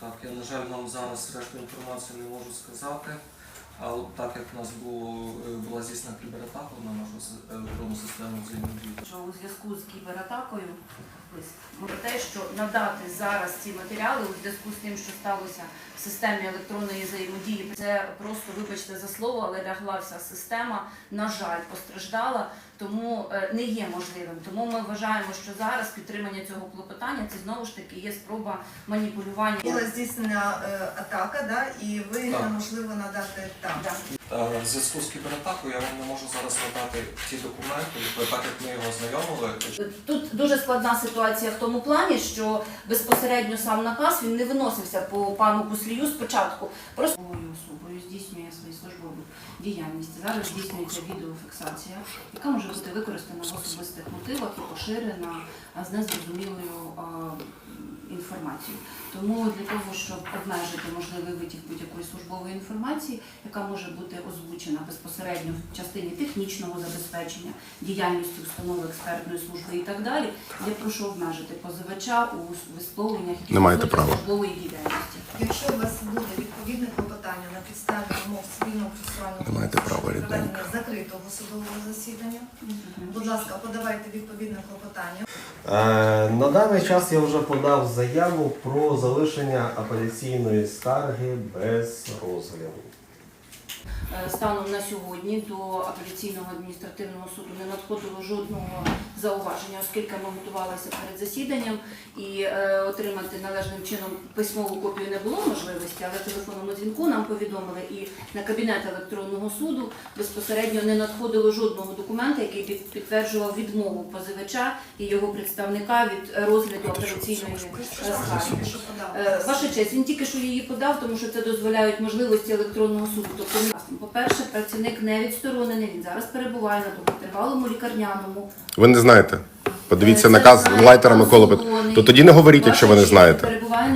Так, я, на жаль, вам зараз решту інформації не можу сказати. А от так як у нас було, е, була здійснена кібератака на нашу електронну систему взаємодії. що у зв'язку з кібератакою ось, про те, що надати зараз ці матеріали у зв'язку з тим, що сталося в системі електронної взаємодії, це просто, вибачте за слово, але лягла вся система, на жаль, постраждала, тому е, не є можливим. Тому ми вважаємо, що зараз підтримання цього клопотання це знову ж таки є спроба маніпулювання. Була здійснена е, атака, да, і ви Так. неможливо надати В зв'язку з кібератакою я вам не можу зараз надати ті документи, так як ми його ознайомили, Тут дуже складна ситуація в тому плані, що безпосередньо сам наказ він не виносився по пану Куслію спочатку. Просто особою здійснює свою службову діяльність. Зараз здійснюється відеофіксація, яка може бути використана в особистих мотивах і поширена з незрозумілою а, інформацією. Тому для того, щоб обмежити можливий витік будь-якої службової інформації, яка може бути озвучена безпосередньо в частині технічного забезпечення, діяльності установи експертної служби і так далі, я прошу обмежити позивача у висловленнях службової діяльності. Якщо у вас буде відповідне клопотання на підставі вимог цивільного процесуального проведення закритого судового засідання, будь ласка, подавайте відповідне клопотання. Е, На даний час я вже подав заяву про залишення апеляційної скарги без розгляду. Е, Станом на сьогодні до апеляційного адміністративного суду не надходило жодного зауваження, оскільки ми готувалися перед засіданням і е, отримати належним чином письмову копію не було можливості, але телефонному дзвінку нам повідомили і на кабінет електронного суду безпосередньо не надходило жодного документа, який підтверджував відмову позивача і його представника від розгляду апеляційної скарги. Е, Ваша честь, він тільки що її подав, тому що це дозволяють можливості електронного суду. Тобто, по-перше, працівник не відсторонений, він зараз перебуває на довготривалому лікарняному. Ви не знаєте. Подивіться Е, Це наказ знає Лайтера Микола Миколи Пет. То тоді не говоріть, якщо ви не знаєте. перебуває